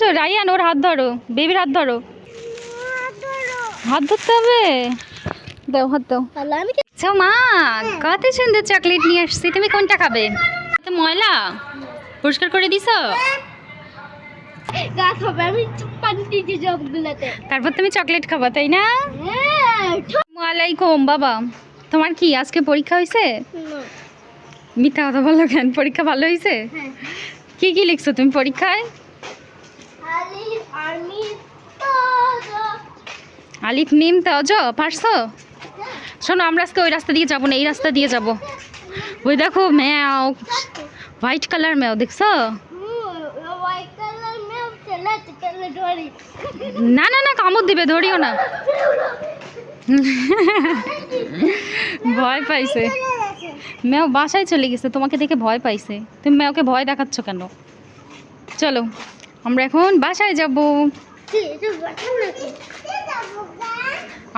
আসো রাইয়ান ওর হাত ধরো। বেবির হাত ধরো। হাত ধরতে হবে? দাও হাত দাও। আচ্ছা মা কত সুন্দর চকলেট নিয়ে আসছি। তুমি কোনটা খাবে? ময়লা? পরিষ্কার করে দিছো? তারপর তুমি চকলেট খাবা তাই না? হ্যাঁ। ওয়ালাইকুম বাবা। তোমার কি আজকে পরীক্ষা হয়েছে? মিথ্যা কথা বলল কেন? পরীক্ষা ভালো হয়েছে? হ্যাঁ। কি কি লিখছো তুমি পরীক্ষায়? আলিফ মিম তজ পারছ? শোনো আমরা আজকে ওই রাস্তা দিয়ে যাব না এই রাস্তা দিয়ে যাব। ওই দেখো ম্যাও হোয়াইট কালার ম্যাও দেখছ? না না না কামড় দিবে ধরিও না। ভয় পাইছে। ম্যাও বাসায় চলে গেছে তোমাকে দেখে ভয় পাইছে। তুমি ম্যাওকে ভয় দেখাচ্ছ কেন? চলো। আমরা এখন বাসায় যাব।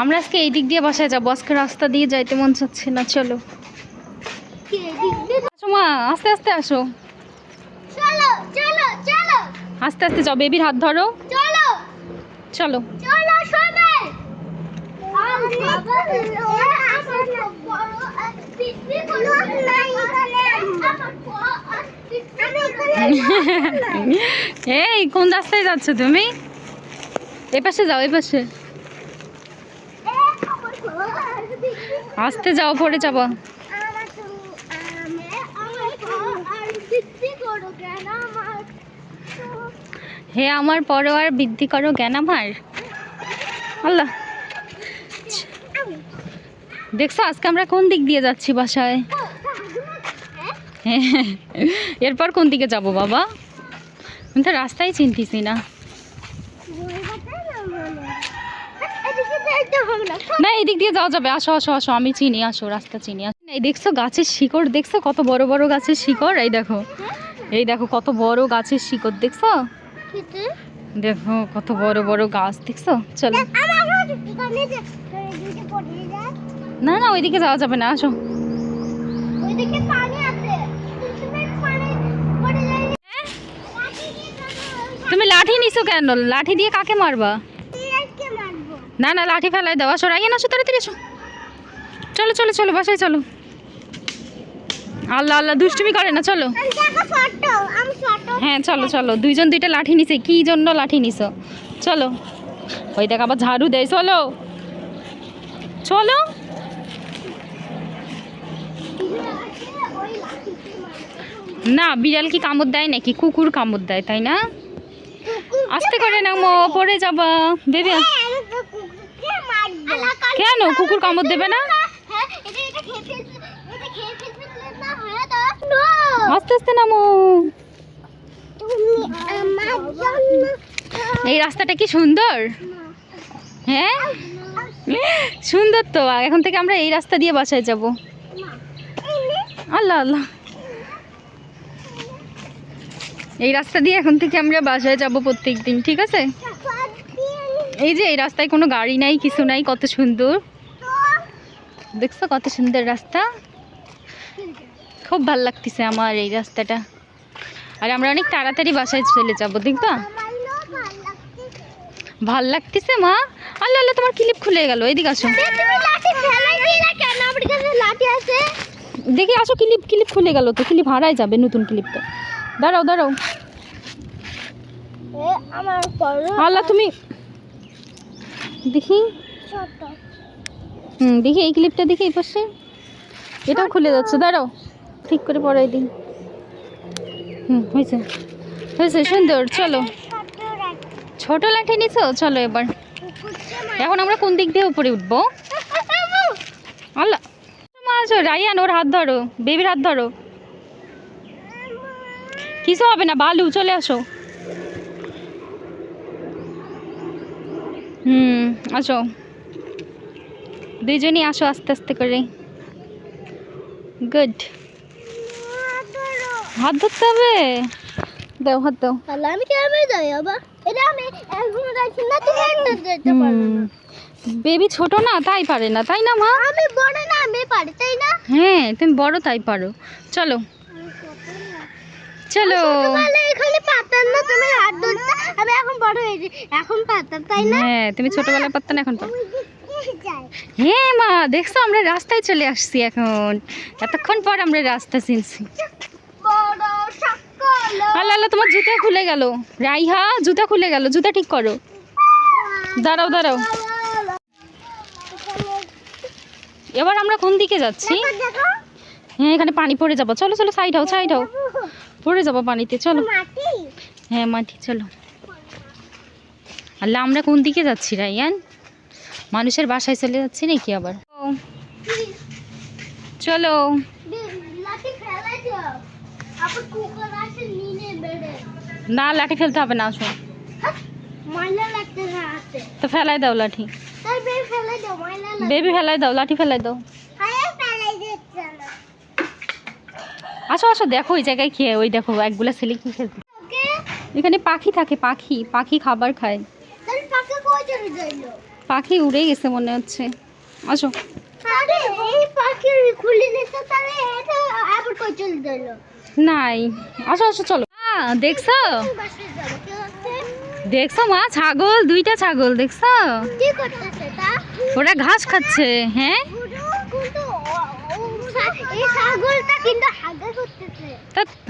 আমরা আজকে এই দিক দিয়ে বাসায় যাব। আজকে রাস্তা দিয়ে যাইতে মন চাচ্ছে না চলো। মা আস্তে আস্তে আসো। চলো চলো চলো। আস্তে আস্তে যাও বেবির হাত ধরো। চলো। চলো। এই, কোন রাস্তায় যাচ্ছ তুমি? এ পাশে যাও এই পাশে আস্তে যাও, পড়ে যাব। হে, আমার পরোয়ার বৃদ্ধি করো জ্ঞান আমার? আল্লাহ। দেখছ, আজকে আমরা কোন দিক দিয়ে যাচ্ছি বাসায়? এরপর কোন দিকে যাব, বাবা? আমি তো রাস্তায় চিনতেছি না। না এই দিক দিয়ে যাওয়া যাবে। আসো আসো আসো। আমি চিনি, আসো, রাস্তা চিনি। আসো। এই দেখছ, গাছের শিকড় দেখছ? কত বড় বড় গাছের শিকড়? এই দেখো। এই দেখো, কত বড় গাছের শিকড়, দেখছ? দেখো, কত বড় বড় গাছ, দেখছ? চলো। না না, ওইদিকে যাওয়া যাবে না। আসো। নিছো কেন? লাঠি দিয়ে কাকে মারবা? না না লাঠি ফেলাই দাও আসো রাইয়ে আসো তাড়াতাড়ি এসো চলো চলো চলো বাসায় চলো। আল্লাহ আল্লাহ দুষ্টুমি করে না চলো। হ্যাঁ চলো চলো। দুইজন দুইটা লাঠি নিছে কি জন্য লাঠি নিছো? চলো। ওই দেখ আবার ঝাড়ু দেয় চলো। চলো। না বিড়াল কি কামড় দেয় নাকি? কুকুর কামড় দেয় তাই না? আস্তে করে না মো পড়ে যাবা। বেবি কেন? কুকুর কামড় দেবে না? আস্তে আস্তে নামো। এই রাস্তাটা কি সুন্দর? হ্যাঁ? সুন্দর তো। এখন থেকে আমরা এই রাস্তা দিয়ে বাসায় যাব। আল্লাহ আল্লাহ। এই রাস্তা দিয়ে এখন থেকে আমরা বাসায় যাব প্রত্যেক দিন ঠিক আছে? এই যে, এই রাস্তায় কোনো গাড়ি নাই, কিছু নাই, কত সুন্দর। দেখছ কত সুন্দর রাস্তা? খুব ভালো লাগতেছে আমার এই রাস্তাটা। আর আমরা অনেক তাড়াতাড়ি বাসায় চলে যাব, দেখবা? ভালো লাগতেছে, মা? আল্লাহ আল্লাহ, তোমার ক্লিপ খুলে গেল? এদিকে আসো। দেখি, আসো ক্লিপ ক্লিপ খুলে গেল তো? ক্লিপ হারাই যাবে নতুন ক্লিপটা দাঁড়াও দাঁড়াও। আল্লাহ তুমি দেখি। ছোট। হুম দেখি এই ক্লিপটা দেখি এই পাশে। এটাও খুলে যাচ্ছে দাঁড়াও। ঠিক করে পড়াই দিই। হুম হয়েছে। হয়েছে সুন্দর চলো। ছোট লাঠি নিছো? চলো এবার। এখন আমরা কোন দিক দিয়ে উপরে উঠবো? আল্লাহ। আছো রাইয়ান ওর হাত ধরো। বেবির হাত ধরো। কিছু হবে না বালু চলে আসো। হুম আসো। দুইজনই আসো আস্তে আস্তে করে। গুড হাত ধরতে হবে? দাও হাত দাও। তাহলে আমি কীভাবে যাই বাবা এটা আমি এখন যাচ্ছি না তুমি একটা যেতে পারবে না। বেবি ছোট না তাই পারে না তাই না মা? আমি বড় না আমি পারি তাই না? হ্যাঁ তুমি বড় তাই পারো। চলো। চলো। এখানে পাতাম না তুমি হাত ধরতে আমি এখন বড় হয়েছি এখন পাতাম তাই না? হ্যাঁ তুমি ছোটবেলায় পারতে না এখন হ্যাঁ মা দেখছ আমরা রাস্তায় চলে আসছি এখন। এতক্ষণ পর আমরা রাস্তা চিনছি। আল্লাহ আল্লাহ তোমার জুতা খুলে গেল। রাইহা জুতা খুলে গেল। জুতা ঠিক করো। দাঁড়াও দাঁড়াও। এবার আমরা কোন দিকে যাচ্ছি? দেখো। হ্যাঁ এখানে পানি পড়ে যাব। চলো চলো সাইড হও সাইড হও। পড়ে যাব পানিতে চলো। হ্যাঁ মাটি চলো। আল্লাহ আমরা কোন দিকে যাচ্ছি রাইয়ান মানুষের বাসায় চলে যাচ্ছি নাকি আবার? চলো। না লাঠি ফেলতে হবে না আসো। তো ফেলাই দাও লাঠি। বেবি ফেলাই দাও লাঠি ফেলাই দাও হায় ফেলাই দিচ্ছে না আসো আসো দেখো ওই জায়গায় খেয়ে ওই দেখো একগুলা ছেলে কি ওকে? এখানে পাখি থাকে পাখি পাখি খাবার খায়। পাখি উড়ে গেছে মনে হচ্ছে। আসো। নাই। আসো আসো চলো। দেখছ? দেখছ মা ছাগল দুইটা ছাগল দেখছ? ওরা ঘাস খাচ্ছে হ্যাঁ?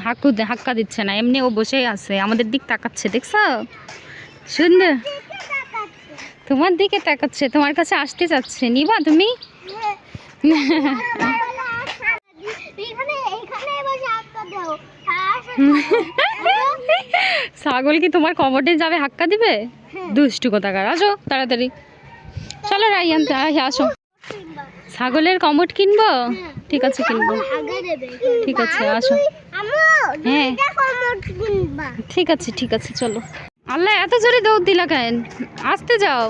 হাক্কু হাক্কা দিচ্ছে না এমনি ও বসেই আছে আমাদের দিক তাকাচ্ছে দেখছ? সুন্দর তোমার দিকে তাকাচ্ছে। তোমার কাছে আসতে চাচ্ছে নিবা তুমি? দাও। ছাগল কি তোমার কবটে যাবে হাক্কা দিবে? দুষ্টু কোথাকার আসো তাড়াতাড়ি। চলো রাইয়ান আসো। ছাগলের কমট কিনবো? ঠিক আছে কিনবো। ঠিক আছে আসো। হ্যাঁ। ঠিক আছে ঠিক আছে চলো। আল্লাহ এত জোরে দৌড় দিলা কেন? আসতে যাও।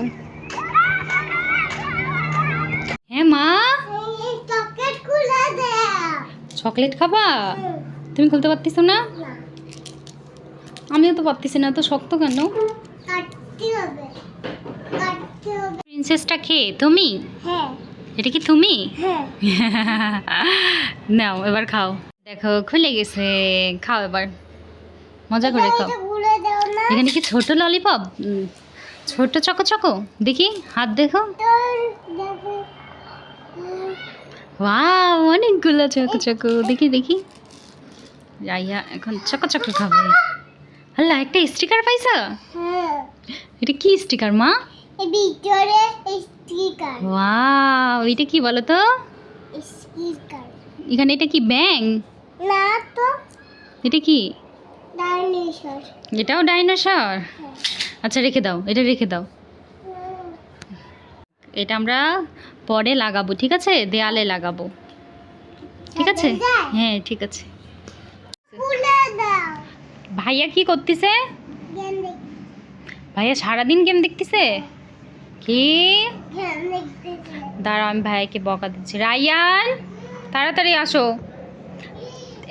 হ্যাঁ মা? চকলেট খাবা? তুমি খুলতে পারতেছো না? আমিও তো পারতেছি না তো শক্ত কেন? হবে। কাটতে হবে। প্রিন্সেসটা খেয়ে তুমি? হ্যাঁ। এটা কি তুমি? হ্যাঁ। নাও এবার খাও। দেখো খুলে গেছে। খাও এবার। মজা করে খাও। এখানে কি ছোট ললিপপ? ছোট চকো চকো? দেখি হাত দেখো। ওয়াও অনেকগুলো চকো চকো। দেখি দেখি। রাইয়া এখন চকো চকো খাবে। আল্লাহ একটা স্টিকার পাইছা? হ্যাঁ। এটা কি স্টিকার মা? ভিতরে স্টিকার ওয়াও এটা কি বলো তো? স্টিকার এখানে এটা কি ব্যাং না তো। এটা কি? ডাইনোসর। এটাও ডাইনোসর? আচ্ছা রেখে দাও এটা রেখে দাও। এটা আমরা পরে লাগাবো ঠিক আছে? দেয়ালে লাগাবো। ঠিক আছে? হ্যাঁ ঠিক আছে। ভাইয়া কি করতেছে? ভাইয়া সারাদিন গেম দেখতেছে? কি? দাঁড়া আমি ভাইয়াকে বকা দিচ্ছি। রায়ান তাড়াতাড়ি আসো।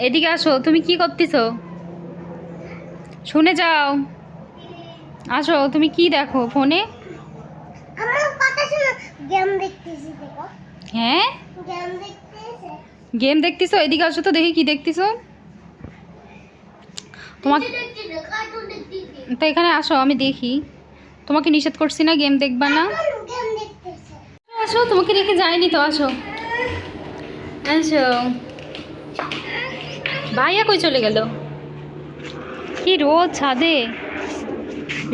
এদিকে আসো তুমি কি করতেছো? শুনে যাও। আসো তুমি কি দেখো ফোনে? হ্যাঁ? গেম দেখতেছো? এদিকে আসো তো দেখি কি দেখতেছো। তোমাকে তো এখানে আসো আমি দেখি। তোমাকে নিষেধ করছি না গেম দেখবা না। আসো তোমাকে রেখে যায়নি তো আসো। আসো। ভাইয়া কই চলে গেল? কি রোদ ছাদে।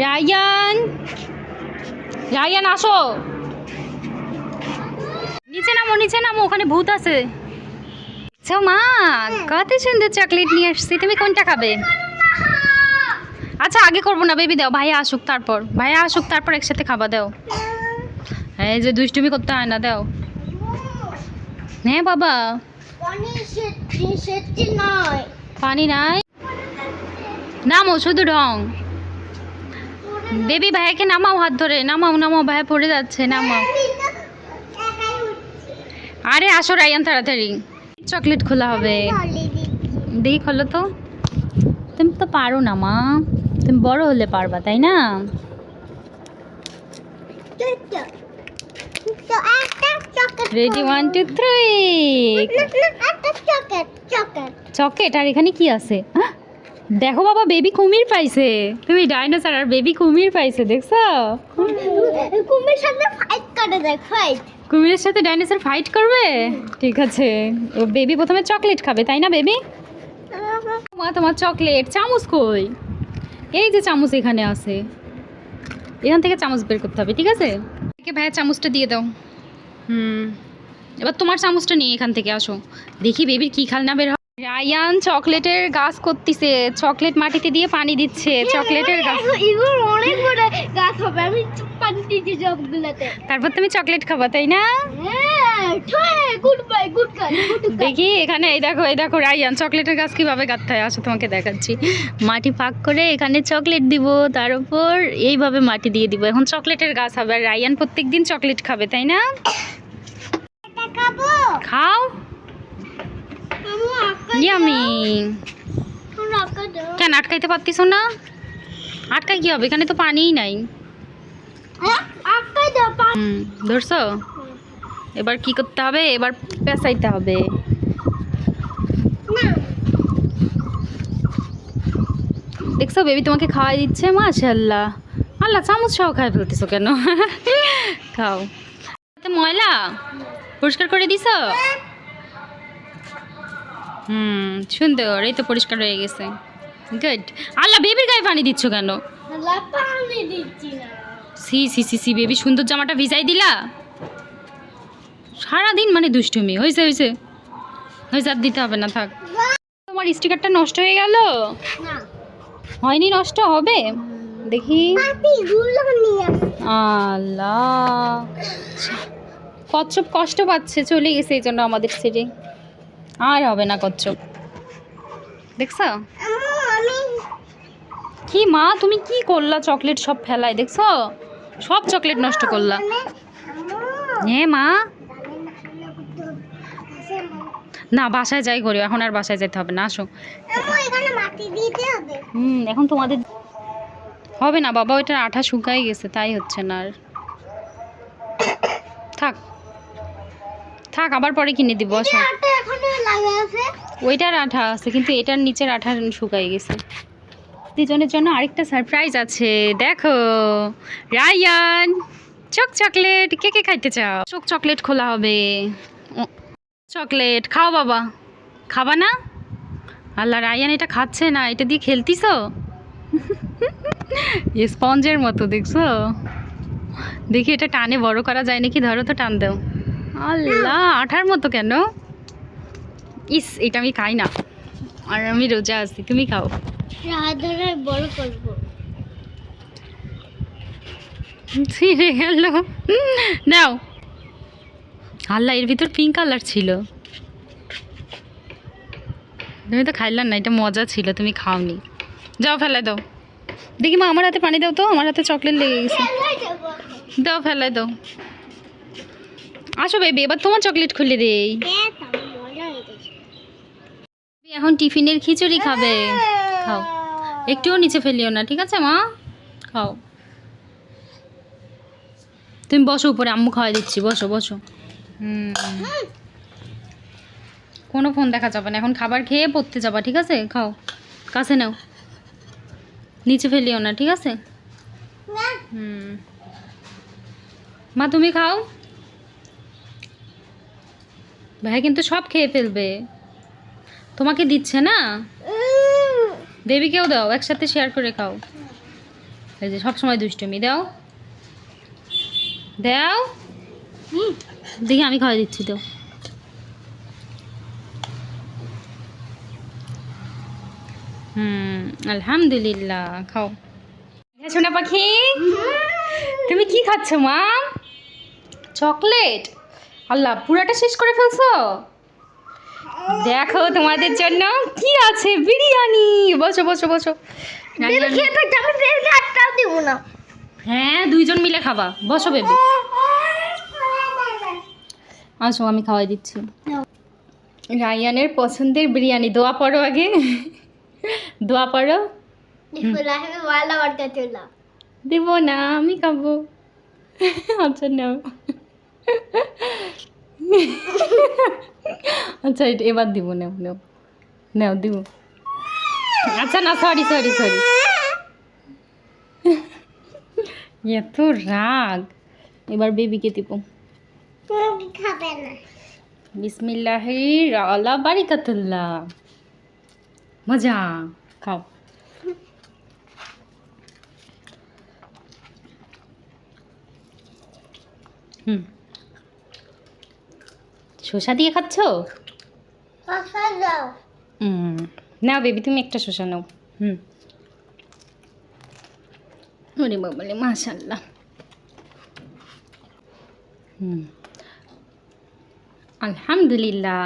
রায়ান! রায়ান আসো। নিচে নামো নিচে নামো ওখানে ভূত আছে। আচ্ছা মা কত সুন্দর চকলেট নিয়ে আসছি তুমি কোনটা খাবে? আচ্ছা আগে করব না বেবি দাও। ভাইয়া আসুক তারপর। ভাইয়া আসুক তারপর একসাথে খাবা দাও। এই যে দুষ্টুমি করতে হয় না, দাও। হ্যাঁ বাবা। পানি নাই? নামো, শুধু রং বেবি ভাইয়াকে নামাও হাত ধরে। নামাও নামাও, ভাইয়া পড়ে যাচ্ছে, নামাও। আরে, আসো রায়ান তাড়াতাড়ি। চকলেট খোলা হবে। দেখি, খোলো তো। তুমি তো পারো না, মা। তুমি বড় হলে পারবা তাই না? রেডি ওয়ান টু থ্রি চকেট আর এখানে কি আছে? দেখো বাবা বেবি কুমির পাইছে। তুমি ডাইনোসর আর বেবি কুমির পাইছে দেখছ? কুমির সাথে ফাইট করে দেখ ফাইট কুমিরের সাথে ডাইনোসর ফাইট করবে? ঠিক আছে। ও বেবি প্রথমে চকলেট খাবে তাই না বেবি মা তোমার চকলেট চামচ কই? এই যে চামচ এখানে আছে। এখান থেকে চামচ বের করতে হবে ঠিক আছে? ভাইয়া চামচটা দিয়ে দাও। হুম। এবার তোমার চামচটা নিয়ে এখান থেকে আসো। দেখি বেবির কি খেলনা বের হয়। রায়ান চকলেটের গাছ করতেছে। চকলেট মাটিতে দিয়ে পানি দিচ্ছে। চকলেটের গাছ। অনেক বড় গাছ হবে। আমি তারপর তুমি চকলেট খাবা তাই না? হ্যাঁ দেখি এখানে এই দেখো এই দেখো রায়ান চকলেটের গাছ কীভাবে গাঁথতে হয় আসো তোমাকে দেখাচ্ছি। মাটি পাক করে এখানে চকলেট দিব তার উপর এইভাবে মাটি দিয়ে দিব। এখন চকলেটের গাছ হবে আর রায়ান প্রত্যেক দিন চকলেট খাবে তাই না? খাও। আমি কেন আটকাইতে পারতিস না? আটকাই কি হবে? এখানে তো পানিই নাই হ্যাঁ আঁকা দাও পা- হুম ধরছো? এবার কি করতে হবে? এবার পেঁচাইতে হবে। দেখছ, বেবি তোমাকে খাওয়াই দিচ্ছে মাশাল্লাহ আল্লাহ, চামচ সহ খাই ফেলতেছো কেন? খাও। ময়লা? পরিষ্কার করে দিছ? হুম, সুন্দর, এই তো পরিষ্কার হয়ে গেছে। গুড আল্লাহ, বেবির গায়ে পানি দিচ্ছ কেন? পানি দিচ্ছি না। সি সি সি সি বেবি সুন্দর জামাটা ভিজাই দিলা? সারাদিন মানে দুষ্টুমি হয়েছে হয়েছে হয়েছে আর দিতে হবে না থাক। তোমার স্টিকারটা নষ্ট হয়ে গেল? না। হয়নি নষ্ট হবে? দেখি। আল্লাহ। কচ্ছপ কষ্ট পাচ্ছে চলে গেছে এই জন্য আমাদের ছেড়ে। আর হবে না কচ্ছপ। দেখছ? কি মা তুমি কি করলা? চকলেট সব ফেলাই দেখছ? সব চকলেট নষ্ট করলা। হ্যাঁ মা। না বাসায় যাই করি এখন আর বাসায় যেতে হবে না আসো। এখানে মাটি দিতে হবে হুম এখন তোমাদের হবে না বাবা ওইটার আঠা শুকাই গেছে তাই হচ্ছে না আর। থাক। থাক আবার পরে কিনে দিব আসো। আটা এখনও লাগে আছে ওইটার আঠা আছে কিন্তু এটার নিচের আঠা শুকাই গেছে। দুজনের জন্য আরেকটা সারপ্রাইজ আছে। দেখো, রায়ান চক চকলেট কে কে খাইতে চাও? চোখ চকলেট খোলা হবে। চকলেট খাও বাবা। খাবা না? আল্লাহ, রায়ান এটা খাচ্ছে না, এটা দিয়ে খেলতিস? স্পঞ্জের মতো, দেখছ? দেখি এটা টানে বড় করা যায় নাকি? ধরো তো টান দাও। আল্লাহ, আঠার মতো কেন? ইস, এটা আমি খাই না। আর আমি রোজা আছি, তুমি খাও। হাত বড় করব। ছিঁড়ে গেল। নাও। আল্লাহ এর ভিতর পিঙ্ক কালার ছিল। তুমি তো খাইলাম না এটা মজা ছিল তুমি খাওনি। যাও ফেলাই দাও। দেখি মা আমার হাতে পানি দাও তো আমার হাতে চকলেট লেগে গেছে। দাও ফেলাই দাও। আসো বেবি এবার তোমার চকলেট খুলে দেই। এখন টিফিনের খিচুড়ি খাবে। খাও। একটুও নিচে ফেলিও না, ঠিক আছে মা? খাও। তুমি বসো উপরে, আম্মু খাওয়াই দিচ্ছি, বসো বসো। হুম। কোনো ফোন দেখা যাবে না, এখন খাবার খেয়ে পড়তে যাবা, ঠিক আছে? খাও। কাছে নাও। নিচে ফেলিও না, ঠিক আছে? হুম। মা, তুমি খাও। ভাই কিন্তু সব খেয়ে ফেলবে। তোমাকে দিচ্ছে না? বেবিকেও দাও, একসাথে শেয়ার করে খাও। এই যে সবসময় দুষ্টুমি, দাও। দাও। দেখি আমি খাওয়াই দিচ্ছি তো। হুম, আলহামদুলিল্লাহ, খাও। পাখি? তুমি কি খাচ্ছ, মা? চকলেট? আল্লাহ, পুরাটা শেষ করে ফেলছো? দেখো তোমাদের জন্য কি আছে? বিরিয়ানি। বসো বসো বসো। হ্যাঁ দুইজন মিলে খাবা। বসো বেবি। আসো আমি খাওয়াই দিচ্ছি। রায়ানের পছন্দের বিরিয়ানি দোয়া পড়ো আগে। দোয়া পড়ো। দেবো না আমি খাব। আচ্ছা নাও। আচ্ছা এটা এবার দিব নাও নাও। নাও দিব। আচ্ছা না সরি সরি সরি এত রাগ। এবার বেবিকে দিব। তুমি খাবে না। বিসমিল্লাহি আলা বারিকাতুল্লাহ মজা। খাও। হুম। শসা দিয়ে খাচ্ছ? না হুম নাও বেবি তুমি একটা শসা নাও। হুম। ওরে বাবালে মাশাল্লাহ হুম। আলহামদুলিল্লাহ।